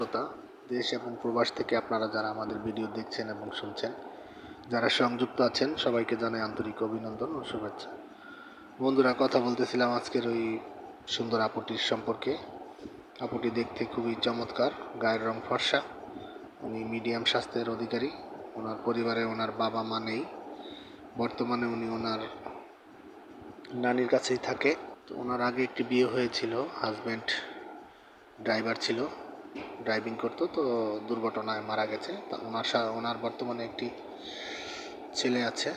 শ্রোতা দেশ এবং প্রবাস থেকে আপনারা যারা আমাদের ভিডিও দেখছেন এবং শুনছেন, যারা সংযুক্ত আছেন, সবাইকে জানাই আন্তরিক অভিনন্দন ও শুভেচ্ছা। বন্ধুরা, কথা বলতেছিলাম আজকের ওই সুন্দর আপুটির সম্পর্কে। আপুটি দেখতে খুবই চমৎকার, গায়ের রং ফর্সা, উনি মিডিয়াম স্বাস্থ্যের অধিকারী, ওনার পরিবারে ওনার বাবা মা নেই, বর্তমানে উনি ওনার নানির কাছেই থাকে। তো ওনার আগে একটি বিয়ে হয়েছিল, হাজব্যান্ড ড্রাইভার ছিল ড্রাইভিং করতো, তো দুর্ঘটনায় মারা গেছে। তা ওনার ওনার বর্তমানে একটি ছেলে আছে,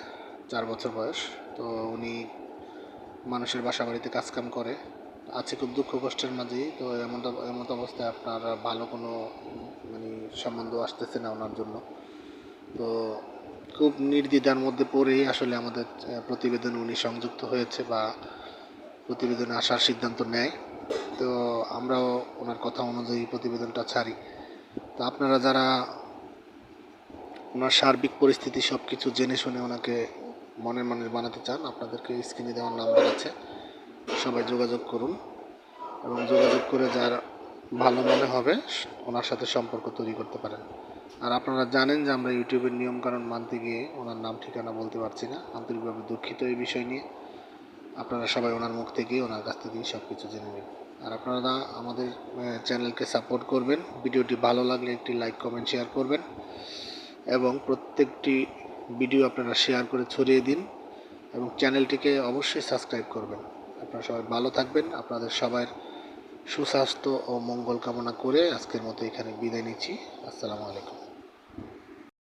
চার বছর বয়স। তো উনি মানুষের বাসা বাড়িতে কাজকাম করে। আছে খুব দুঃখ কষ্টের মাঝেই, তো এমন এমন অবস্থায় আপনার ভালো কোনো মানে সম্বন্ধ আসতেছে না ওনার জন্য। তো খুব নির্দ্বিধার মধ্যে পড়েই আসলে আমাদের প্রতিবেদন উনি সংযুক্ত হয়েছে বা প্রতিবেদনে আসার সিদ্ধান্ত নেয়। তো আমরাও ওনার কথা অনুযায়ী প্রতিবেদনটা ছাড়ি। তো আপনারা যারা ওনার সার্বিক পরিস্থিতি সব কিছু জেনে শুনে ওনাকে মনের মানুষ বানাতে চান, আপনাদেরকে স্ক্রিনে দেওয়ার নাম্বার আছে। সবাই যোগাযোগ করুন এবং যোগাযোগ করে যার ভালো মনে হবে, ওনার সাথে সম্পর্ক তৈরি করতে পারেন। আর আপনারা জানেন যে আমরা ইউটিউবের নিয়মকানুন মানতে গিয়ে ওনার নাম, ঠিকানা বলতে পারছি না, আন্তরিকভাবে দুঃখিত এই বিষয় নিয়ে। আপনারা সবাই ওনার মুখ থেকেই ওনার কাছ থেকেই সব কিছু জেনে নেবেন আর আপনারা আমাদের চ্যানেলকে সাপোর্ট করবেন। ভিডিওটি ভালো লাগলে একটি লাইক, কমেন্ট, শেয়ার করবেন এবং প্রত্যেকটি ভিডিও আপনারা শেয়ার করে ছড়িয়ে দিন এবং চ্যানেলটিকে অবশ্যই সাবস্ক্রাইব করবেন। আপনারা সবাই ভালো থাকবেন। আপনাদের সবার সুস্বাস্থ্য ও মঙ্গল কামনা করে আজকের মতো এখানে বিদায় নিচ্ছি। আসসালামু আলাইকুম।